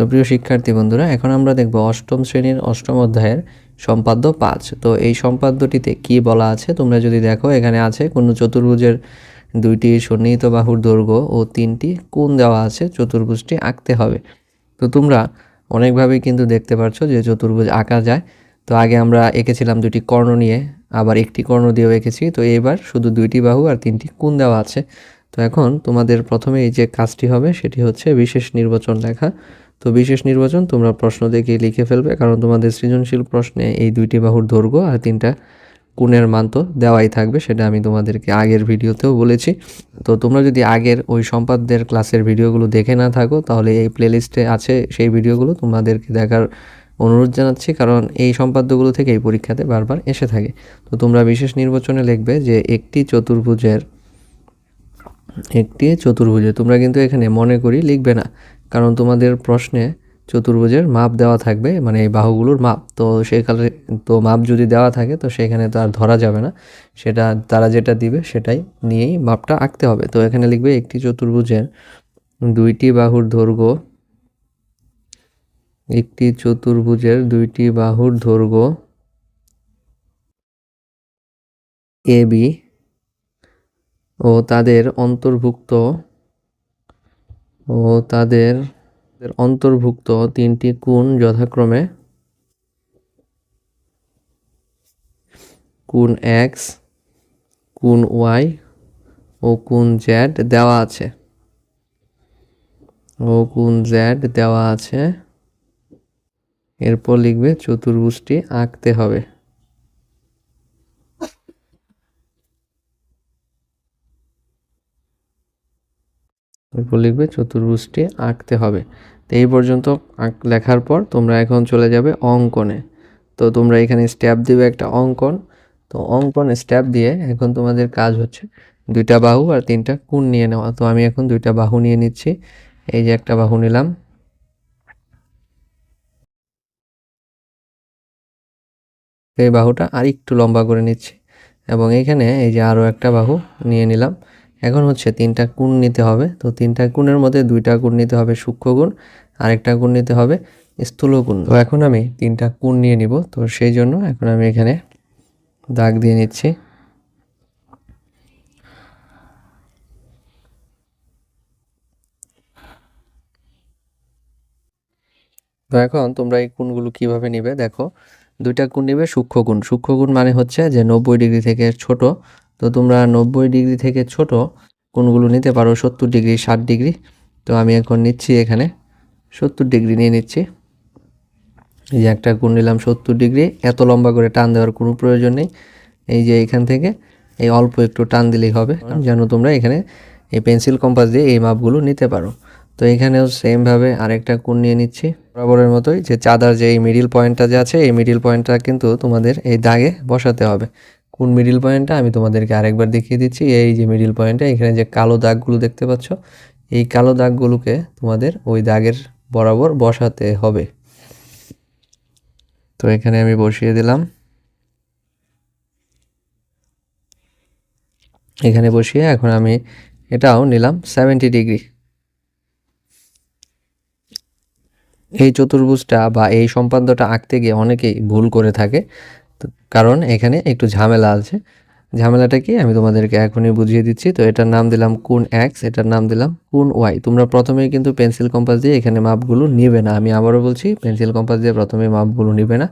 তো প্রিয় শিক্ষার্থী বন্ধুরা, এখন আমরা দেখব অষ্টম শ্রেণির অষ্টম অধ্যায়ের সম্পাদ্য পাঁচ। তো এই সম্পাদ্যটিতে কি বলা আছে? তোমরা যদি দেখো, এখানে আছে কোনো চতুর্ভুজের দুইটি সন্নিহিত বাহুর দৈর্ঘ্য ও তিনটি কোণ দেওয়া আছে, চতুর্ভুজটি আঁকতে হবে। তো তোমরা অনেকভাবেই কিন্তু দেখতে পারছ যে চতুর্ভুজ আঁকা যায়। তো আগে আমরা এঁকেছিলাম দুটি কর্ণ নিয়ে, আবার একটি কর্ণ দিয়েও এঁকেছি। তো এবার শুধু দুইটি বাহু আর তিনটি কোণ দেওয়া আছে। তো এখন তোমাদের প্রথমে এই যে কাজটি হবে, সেটি হচ্ছে বিশেষ নির্বাচন লেখা। তো বিশেষ নির্বাচন তোমরা প্রশ্ন দেখে লিখে ফেলবে, কারণ তোমাদের সৃজনশীল প্রশ্নে এই দুইটি বাহুর দৈর্ঘ্য আর তিনটা কোণের মান তো দেওয়াই থাকবে, সেটা আমি তোমাদেরকে আগের ভিডিওতেও বলেছি। তো তোমরা যদি আগের ওই সম্পাদদের ক্লাসের ভিডিওগুলো দেখে না থাকো, তাহলে এই প্লেলিস্টে আছে সেই ভিডিওগুলো তোমাদেরকে দেখার অনুরোধ জানাচ্ছি, কারণ এই সম্পাদ্যগুলো থেকে এই পরীক্ষাতে বারবার এসে থাকে। তো তোমরা বিশেষ নির্বাচনে লিখবে যে একটি চতুর্ভুজের, একটি চতুর্ভুজে তোমরা কিন্তু এখানে মনে করি লিখবে না। কারণ তোমাদের প্রশ্নে চতুর্ভুজের মাপ দেওয়া থাকবে মানে এই বাহুগুলোর মাপ। তো সেখানে তো মাপ যদি দেওয়া থাকে, তো সেখানে তো আর ধরা যাবে না। সেটা, তারা যেটা দিবে সেটাই নিয়েই মাপটা আঁকতে হবে। তো এখানে লিখবে একটি চতুর্ভুজের দুইটি বাহুর দৈর্ঘ্য, একটি চতুর্ভুজের দুইটি বাহুর দৈর্ঘ্য এ বি ও তাদের অন্তর্ভুক্ত ও তাদের অন্তর্ভুক্ত তিনটি কোণ যথাক্রমে কোণ এক্স কোণ ওয়াই ও কোণ জ্যাড দেওয়া আছে। ও কোণ জ্যাড দেওয়া আছে। এরপর লিখবে চতুর্ভুজটি আঁকতে হবে। এরপর লিখবে চতুর্ভুজটি আঁকতে হবে। তো এই পর্যন্ত লেখার পর তোমরা এখন চলে যাবে অঙ্কনে। তো তোমরা এখানে স্ট্যাপ দিবে একটা অঙ্কন। তো অঙ্কন স্ট্যাপ দিয়ে এখন তোমাদের কাজ হচ্ছে দুইটা বাহু আর তিনটা কোণ নিয়ে নেওয়া। তো আমি এখন দুইটা বাহু নিয়ে নিচ্ছি। এই যে একটা বাহু নিলাম। এই বাহুটা আর একটু লম্বা করে নিচ্ছি। এবং এখানে এই যে আরও একটা বাহু নিয়ে নিলাম। এখন হচ্ছে তিনটা কোণ নিতে হবে। তো তিনটা কোণের মধ্যে দুইটা কোণ নিতে হবে সূক্ষ্ম গুণ, আরেকটা কোণ নিতে হবে স্থূল কোণ তো এখন আমি তিনটা কোণ নিয়ে নিব। তো সেই জন্য এখন আমি এখানে দাগ দিয়ে নিচ্ছি। তো এখন তোমরা এই কোণগুলো কীভাবে নিবে? দেখো, দুইটা কোণ নিবে সূক্ষ্ম গুণ। সূক্ষ্ম গুণ মানে হচ্ছে যে নব্বই ডিগ্রি থেকে ছোট তো তোমরা নব্বই ডিগ্রি থেকে ছোট কোনগুলো নিতে পারো, সত্তর ডিগ্রি, ষাট ডিগ্রি। তো আমি এখন নিচ্ছি এখানে সত্তর ডিগ্রি নিয়ে নিচ্ছি। এই যে একটা কোণ নিলাম সত্তর ডিগ্রি, এত লম্বা করে টান দেওয়ার কোনো প্রয়োজন নেই। এই যে এখান থেকে এই অল্প একটু টান দিলেই হবে, যেন তোমরা এখানে এই পেন্সিল কম্পাস দিয়ে এই মাপগুলো নিতে পারো। তো এখানেও সেমভাবে আরেকটা কোণ নিয়ে নিচ্ছি। বরাবরের মতোই যে চাঁদার যে এই মিডিল পয়েন্টটা যে আছে, এই মিডিল পয়েন্টটা কিন্তু তোমাদের এই দাগে বসাতে হবে। কোন মিডিল পয়েন্টটা আমি তোমাদেরকে আরেকবার দেখিয়ে দিচ্ছি, এই যে মিডিল পয়েন্টটা এখানে যে কালো দাগগুলো দেখতে পাচ্ছ, এই কালো দাগগুলোকে তোমাদের ওই দাগের বরাবর বসাতে হবে। তো এখানে আমি বসিয়ে দিলাম। এখানে বসিয়ে এখন আমি এটাও নিলাম সেভেন্টি ডিগ্রি এই চতুর্ভুজটা বা এই সম্পাদ্যটা আঁকতে গিয়ে অনেকেই ভুল করে থাকে। তো কারণ এখানে একটু ঝামেলা আছে। ঝামেলাটা কি? আমি তোমাদেরকে এখনই বুঝিয়ে দিচ্ছি। তো এটার নাম দিলাম কোন এক্স এটার নাম দিলাম কোন ওয়াই তোমরা প্রথমেই কিন্তু পেন্সিল কম্পাস দিয়ে এখানে মাপগুলো নিবে না। আমি আবারও বলছি, পেন্সিল কম্পাস দিয়ে প্রথমে মাপগুলো নিবে না।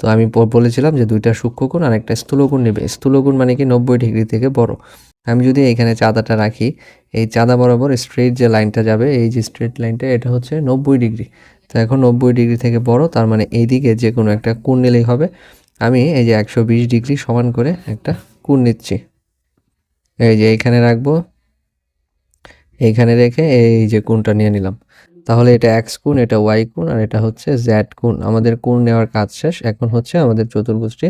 তো আমি বলেছিলাম যে দুইটা সূক্ষ্মকোণ আর একটা স্থূলকোণ নেবে। স্থূলকোণ মানে কি? নব্বই ডিগ্রি থেকে বড়। আমি যদি এখানে চাঁদাটা রাখি, এই চাঁদা বরাবর স্ট্রেট যে লাইনটা যাবে, এই যে স্ট্রেট লাইনটা এটা হচ্ছে নব্বই ডিগ্রি। তো এখন নব্বই ডিগ্রি থেকে বড়, তার মানে এইদিকে যে কোনো একটা কোণ নিলেই হবে। আমি এই যে একশো বিশ ডিগ্রি সমান করে একটা কোণ নিচ্ছি। এই যে এইখানে রাখব। এইখানে রেখে এই যে কোণটা নিয়ে নিলাম। তাহলে এটা এক্স কোণ এটা ওয়াই কোণ আর এটা হচ্ছে জ্যাড কোণ আমাদের কোণ নেওয়ার কাজ শেষ। এখন হচ্ছে আমাদের চতুর্ভুজটি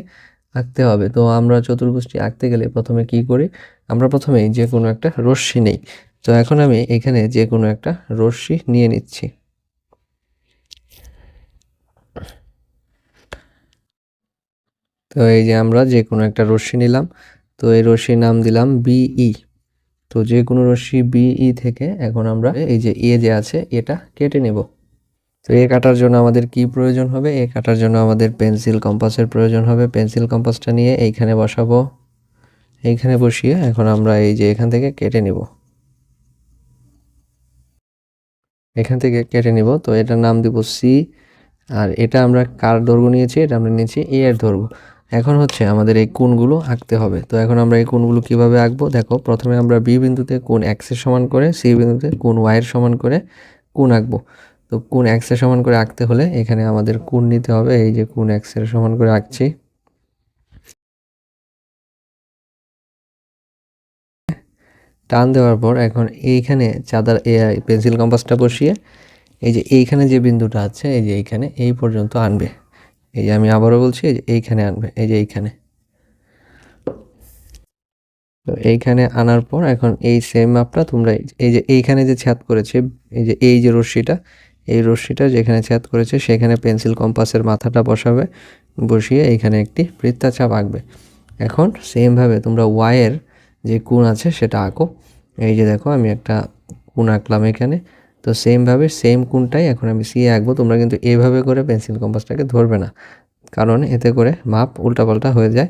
আঁকতে হবে। তো আমরা চতুর্ভুজটি আঁকতে গেলে প্রথমে কি করি? আমরা প্রথমে যে কোনো একটা রশ্মি নেই। তো এখন আমি এখানে যে কোনো একটা রশ্মি নিয়ে নিচ্ছি। তো এই যে আমরা যে কোনো একটা রশ্মি নিলাম, তো এই রশ্মির নাম দিলাম বিই তো যে কোনো রশ্মি বিই থেকে এখন আমরা এই যে এ যে আছে, এটা কেটে নেব। তো এ কাটার জন্য আমাদের কি প্রয়োজন হবে? এ কাটার জন্য আমাদের পেন্সিল কম্পাসের প্রয়োজন হবে। পেন্সিল কম্পাসটা নিয়ে এইখানে বসাবো। এইখানে বসিয়ে এখন আমরা এই যে এখান থেকে কেটে নিব। এখান থেকে কেটে নিব। তো এটার নাম দিব সি আর এটা আমরা কার দৈর্ঘ্য নিয়েছি? এটা আমরা নিয়েছি এ এর দৈর্ঘ্য। এখন হচ্ছে আমাদের এই কোণগুলো আঁকতে হবে। তো এখন আমরা এই কোণগুলো কীভাবে আঁকবো? দেখো, প্রথমে আমরা বি বিন্দুতে কোণ এক্সের সমান করে, সি বিন্দুতে কোণ ওয়াইয়ের সমান করে কোণ আঁকবো। তো কোণ এক্সের সমান করে আঁকতে হলে এখানে আমাদের কোণ নিতে হবে। এই যে কোণ এক্সের সমান করে আঁকছি। টান দেওয়ার পর এখন এইখানে চাঁদার পেন্সিল কম্পাসটা বসিয়ে, এই যে এইখানে যে বিন্দুটা আছে, এই যে এইখানে এই পর্যন্ত আনবে। এই যে আমি আবারও বলছি, এই যে এইখানে আনবে, এই যে এইখানে। তো এইখানে আনার পর এখন এই সেম মাপটা তোমরা এই যে এইখানে যে ছাদ করেছে, এই যে এই যে রশ্মিটা, এই রশ্মিটা যেখানে ছাদ করেছে, সেখানে পেন্সিল কম্পাসের মাথাটা বসাবে, বসিয়ে এইখানে একটি বৃত্তাচাপ আঁকবে। এখন সেমভাবে তোমরা ওয়াইয়ের যে কোণ আছে সেটা আঁকো। এই যে দেখো, আমি একটা কোণ আঁকলাম এখানে। তো সেমভাবে সেম কোণটাই এখন আমি সি আঁকবো, তোমরা কিন্তু এভাবে করে পেন্সিল কম্পাসটাকে ধরবে না। কারণ এতে করে মাপ উল্টাপাল্টা হয়ে যায়।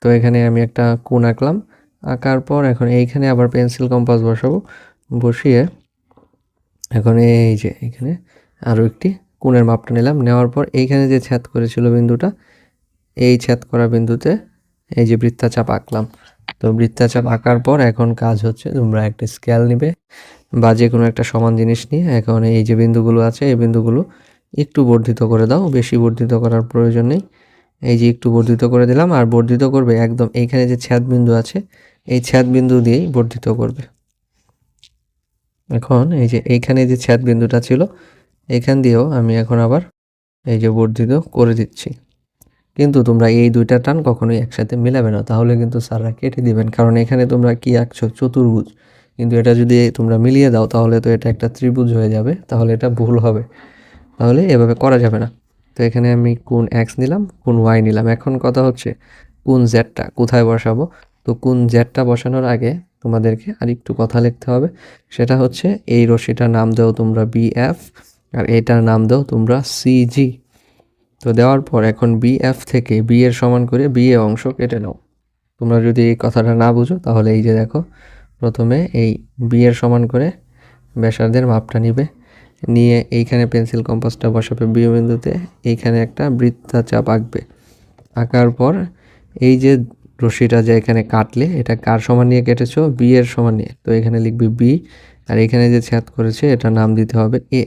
তো এখানে আমি একটা কোণ আঁকলাম। আঁকার পর এখন এইখানে আবার পেন্সিল কম্পাস বসাবো। বসিয়ে এখন এই যে এখানে আরও একটি কোণের মাপটা নিলাম। নেওয়ার পর এইখানে যে ছাদ করেছিল বিন্দুটা, এই ছাদ করা বিন্দুতে এই যে বৃত্তাচাপ আঁকলাম। তো বৃত্তাচাপ আঁকার পর এখন কাজ হচ্ছে তোমরা একটা স্কেল নিবে বা যে কোনো একটা সমান জিনিস নিয়ে এখন এই যে বিন্দুগুলো আছে, এই বিন্দুগুলো একটু বর্ধিত করে দাও, বেশি বর্ধিত করার প্রয়োজন নেই। এই যে একটু বর্ধিত করে দিলাম আর বর্ধিত করবে একদম এইখানে যে ছাদ বিন্দু আছে, এই ছাদ বিন্দু দিয়েই বর্ধিত করবে। এখন এই যে এইখানে যে ছাদ বিন্দুটা ছিল, এখান দিয়েও আমি এখন আবার এই যে বর্ধিত করে দিচ্ছি। কিন্তু তোমরা এই দুইটা টান কখনোই একসাথে মিলাবে না। তাহলে কিন্তু স্যাররা কেটে দিবেন। কারণ এখানে তোমরা কি আঁকছো? চতুর্ভুজ। কিন্তু এটা যদি তোমরা মিলিয়ে দাও, তাহলে তো এটা একটা ত্রিভুজ হয়ে যাবে। তাহলে এটা ভুল হবে। তাহলে এভাবে করা যাবে না। তো এখানে আমি কোন এক্স নিলাম কোন ওয়াই নিলাম। এখন কথা হচ্ছে কোন জেডটা কোথায় বসাবো? তো কোন জেডটা বসানোর আগে তোমাদেরকে আর একটু কথা লিখতে হবে। সেটা হচ্ছে এই রশিটার নাম দাও তোমরা বিএফ আর এটার নাম দাও তোমরা সিজি তো দেওয়ার পর এখন বিএফ থেকে বি এর সমান করে বি এ অংশ কেটে নাও। তোমরা যদি এই কথাটা না বুঝো, তাহলে এই যে দেখো, প্রথমে এই বি এর সমান করে ব্যাসার্ধের মাপটা নিবে। নিয়ে এইখানে পেন্সিল কম্পাসটা বসাবে। বিন্দুতে এইখানে একটা বৃত্তাচাপ আঁকবে। আঁকার পর এই যে রশিটা যে এখানে কাটলে, এটা কার সমান নিয়ে কেটেছো? বি এর সমান নিয়ে। তো এখানে লিখবি বি আর এখানে যে ছাদ করেছে এটা নাম দিতে হবে এ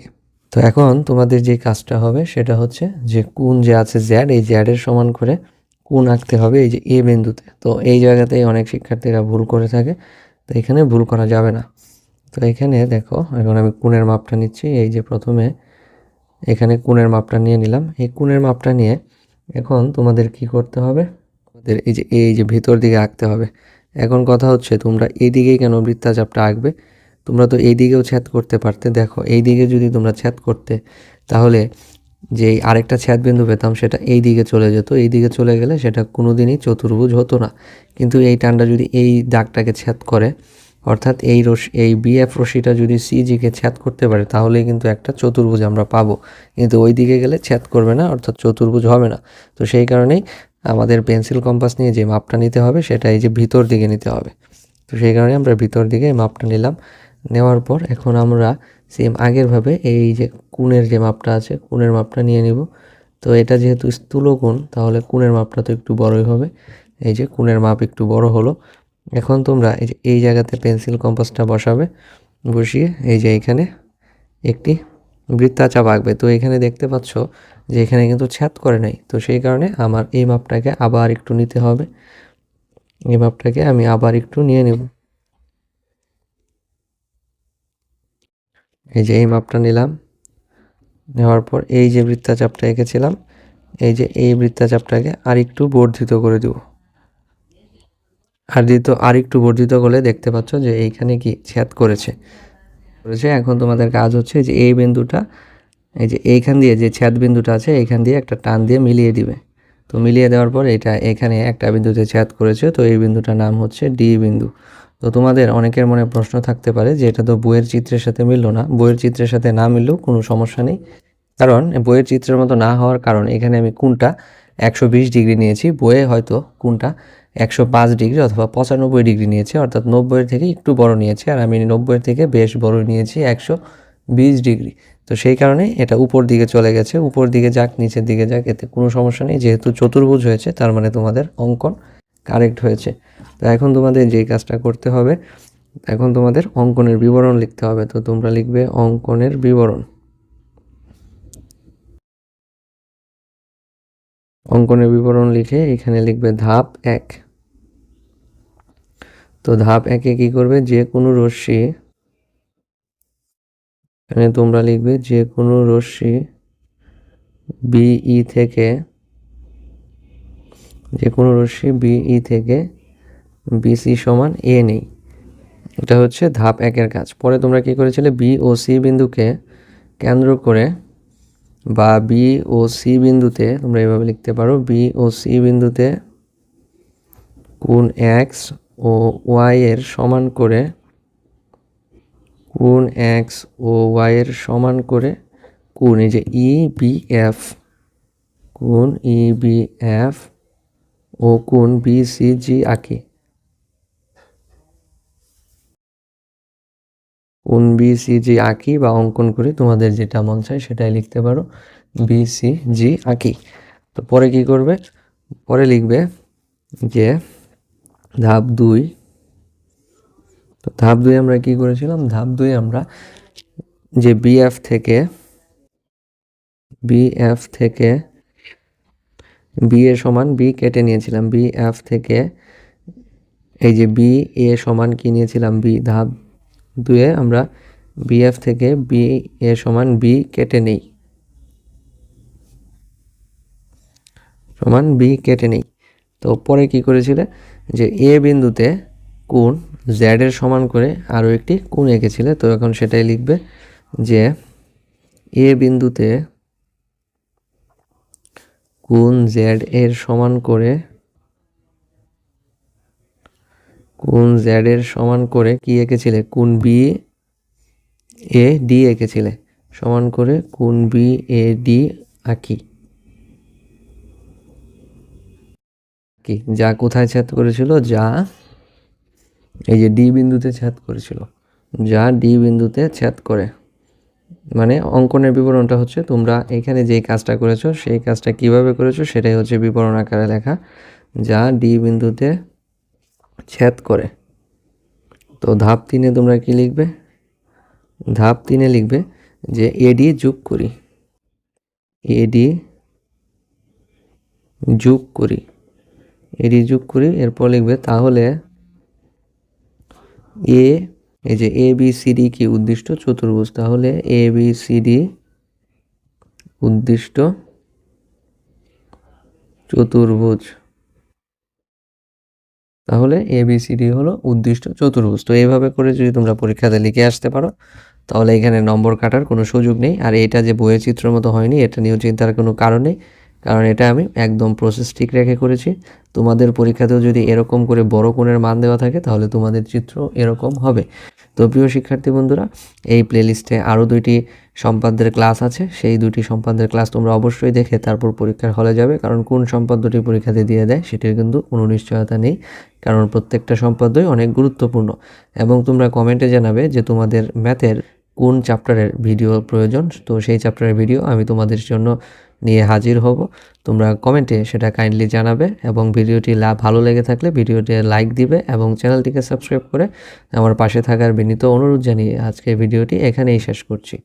তো এখন তোমাদের যে কাজটা হবে সেটা হচ্ছে যে কোন যে আছে জ্যাড এই জ্যাডের সমান করে কোন আঁকতে হবে এই যে এ বিন্দুতে। তো এই জায়গাতেই অনেক শিক্ষার্থীরা ভুল করে থাকে, তো এখানে ভুল করা যাবে না। তো এখানে দেখো, এখন আমি কোণের মাপটা নিচ্ছি, এই যে প্রথমে এখানে কোণের মাপটা নিয়ে নিলাম। এই কোণের মাপটা নিয়ে এখন তোমাদের কি করতে হবে? তোমাদের এই যে এই যে ভিতর দিকে আঁকতে হবে। এখন কথা হচ্ছে তোমরা এই দিকেই কেন বৃত্তাচাপটা আঁকবে? তোমরা তো এই দিকেও ছ্যাদ করতে পারতে। দেখো, এই দিকে যদি তোমরা ছ্যাদ করতে, তাহলে যে আরেকটা ছ্যাদ বিন্দু পেতাম, সেটা এই দিকে চলে যেত। এই দিকে চলে গেলে সেটা কোনো দিনই চতুর্ভুজ হতো না। কিন্তু এই টানটা যদি এই দাগটাকে ছ্যাদ করে, অর্থাৎ এই রশি, এই বিএফ রশিটা যদি সিজিকে ছ্যাদ করতে পারে, তাহলেই কিন্তু একটা চতুর্ভুজ আমরা পাবো। কিন্তু ওই দিকে গেলে ছ্যাদ করবে না, অর্থাৎ চতুর্ভুজ হবে না। তো সেই কারণেই আমাদের পেন্সিল কম্পাস নিয়ে যে মাপটা নিতে হবে, সেটা এই যে ভিতর দিকে নিতে হবে। তো সেই কারণে আমরা ভিতর দিকে মাপটা নিলাম। নেওয়ার পর এখন আমরা সেম আগেরভাবে এই যে কোণের যে মাপটা আছে, কোণের মাপটা নিয়ে নিব। তো এটা যেহেতু স্থূল কোণ, তাহলে কোণের মাপটা তো একটু বড়ই হবে। এই যে কোণের মাপ একটু বড় হলো। এখন তোমরা এই যে এই জায়গাতে পেন্সিল কম্পাসটা বসাবে, বসিয়ে এই যে এখানে একটি বৃত্তাচাপ আঁকবে। তো এখানে দেখতে পাচ্ছ যে এখানে কিন্তু ছাদ করে নাই। তো সেই কারণে আমার এই মাপটাকে আবার একটু নিতে হবে। এই মাপটাকে আমি আবার একটু নিয়ে নেব। এই যে এই মাপটা নিলাম। নেওয়ার পর এই যে বৃত্তাচাপটা এঁকেছিলাম, এই যে এই বৃত্তাচাপটাকে আর একটু বর্ধিত করে দেব। আর দিত আর একটু বর্ধিত করলে দেখতে পাচ্ছ যে এইখানে কি ছেদ করেছে। করেছে, এখন তোমাদের কাজ হচ্ছে যে এই বিন্দুটা, এই যে এইখান দিয়ে যে ছেদ বিন্দুটা আছে, এইখান দিয়ে একটা টান দিয়ে মিলিয়ে দিবে। তো মিলিয়ে দেওয়ার পর এটা এখানে একটা বিন্দুতে ছেদ করেছে, তো এই বিন্দুটার নাম হচ্ছে ডি বিন্দু। তো তোমাদের অনেকের মনে প্রশ্ন থাকতে পারে যে এটা তো বইয়ের চিত্রের সাথে মিললো না। বইয়ের চিত্রের সাথে না মিললেও কোনো সমস্যা নেই। কারণ বইয়ের চিত্রের মতো না হওয়ার কারণ এখানে আমি কোনটা একশো বিশ ডিগ্রি নিয়েছি, বইয়ে হয়তো কোনটা একশো পাঁচ ডিগ্রি অথবা পঁচানব্বই ডিগ্রি নিয়েছে, অর্থাৎ নব্বইয়ের থেকে একটু বড় নিয়েছে, আর আমি নব্বইয়ের থেকে বেশ বড় নিয়েছি একশো বিশ ডিগ্রি। তো সেই কারণে এটা উপর দিকে চলে গেছে। উপর দিকে যাক, নিচের দিকে যাক, এতে কোনো সমস্যা নেই। যেহেতু চতুর্ভুজ হয়েছে, তার মানে তোমাদের অঙ্কন কারেক্ট হয়েছে। তো এখন তোমাদের যেই কাজটা করতে হবে, এখন তোমাদের অঙ্কনের বিবরণ লিখতে হবে। তো তোমরা লিখবে অঙ্কনের বিবরণ। অঙ্কনের বিবরণ লিখে এখানে লিখবে ধাপ এক। তো ধাপ একে কি করবে? যে কোনো রশ্মি, এখানে তোমরা লিখবে যে কোনো রশ্মি বিই থেকে যে কোনো রশ্মি বিই থেকে বিসি সমান এ নেই। এটা হচ্ছে ধাপ একের কাজ। পরে তোমরা কি করেছিলে? বি ও সি বিন্দুকে কেন্দ্র করে বা বি ও সি বিন্দুতে তোমরা এভাবে লিখতে পারো বি ও সি বিন্দুতে কোন এক্স ও ওয়াই এর সমান করে কোন এক্স ও ওয়াই এর সমান করে কোন এই যে ই বি এফ কোন ই বি এফ ও কোন বি, সি, জি আঁকি কোন বি, সি, জি আঁকি বা অঙ্কন করি তোমাদের যেটা মন চায় সেটাই লিখতে পারো। বি, সি, জি আঁকি তো পরে কি করবে? পরে লিখবে যে ধাপ দুই। তো ধাপ দুই আমরা কি করেছিলাম? ধাপ দুই আমরা যে বিএফ থেকে বিএফ থেকে বি এ সমান বি কেটে নিয়েছিলাম, বি এফ থেকে এই যে বি এ সমান কি নিয়েছিলাম, বি ধাপ দুয়ে আমরা বিএফ থেকে বি এ সমান বি কেটে নেই। সমান বি কেটে নেই। তো পরে কি করেছিলে? যে এ বিন্দুতে কোণ জেড এর সমান করে আরও একটি কোণ এঁকেছিলে। তো এখন সেটাই লিখবে যে এ বিন্দুতে কোণ জেড এর সমান করে কোন জেড এর সমান করে কি এঁকেছিলে? কোন বি এ ডি এঁকেছিলে। সমান করে কোণ বি এ ডি আঁকি। কি যা কোথায় ছেদ করেছিল? যা এই যে ডি বিন্দুতে ছেদ করেছিল। যা ডি বিন্দুতে ছেদ করে। মানে অঙ্কনের বিবরণটা হচ্ছে তোমরা এখানে যেই কাজটা করেছ, সেই কাজটা কীভাবে করেছ সেটাই হচ্ছে বিবরণ আকারে লেখা, যা ডি বিন্দুতে ছেদ করে। তো ধাপ তিনে তোমরা কি লিখবে? ধাপ তিনে লিখবে যে এডি যোগ করি। এডি যোগ করি। এডি যোগ করি, এরপর লিখবে তাহলে এ এই যে এ বি সি ডি কি উদ্দিষ্ট? চতুর্ভুজ। তাহলে এ বি সি ডি উদ্দিষ্ট চতুর্ভুজ। তাহলে এ বি সি ডি হলো উদ্দিষ্ট চতুর্ভুজ। তো এইভাবে করে যদি তোমরা পরীক্ষাতে লিখে আসতে পারো, তাহলে এখানে নম্বর কাটার কোনো সুযোগ নেই। আর এটা যে বইয়ের চিত্রের মতো হয়নি, এটা নিয়েও চিন্তার কোনো কারণ নেই। কারণ এটা আমি একদম প্রসেস ঠিক রেখে করেছি। তোমাদের পরীক্ষাতেও যদি এরকম করে বড় কোণের মান দেওয়া থাকে, তাহলে তোমাদের চিত্র এরকম হবে। তো প্রিয় শিক্ষার্থী বন্ধুরা, এই প্লেলিস্টে আরও দুইটি সম্পাদ্যের ক্লাস আছে। সেই দুটি সম্পাদ্যের ক্লাস তোমরা অবশ্যই দেখে তারপর পরীক্ষার হলে যাবে, কারণ কোন সম্পাদ্যটি পরীক্ষাতে দিয়ে দেয় সেটির কিন্তু কোনো নিশ্চয়তা নেই। কারণ প্রত্যেকটা সম্পাদ্যই অনেক গুরুত্বপূর্ণ। এবং তোমরা কমেন্টে জানাবে যে তোমাদের ম্যাথের কোন চ্যাপ্টারের ভিডিও প্রয়োজন। তো সেই চ্যাপ্টারের ভিডিও আমি তোমাদের জন্য নিয়ে হাজির হব। তোমরা কমেন্টে সেটা কাইন্ডলি জানাবে এবং ভিডিওটি ভালো লেগে থাকলে ভিডিওটি লাইক দিবে এবং চ্যানেলটিকে সাবস্ক্রাইব করে আমার পাশে থাকার বিনীত অনুরোধ জানিয়ে আজকে ভিডিওটি এখানেই শেষ করছি।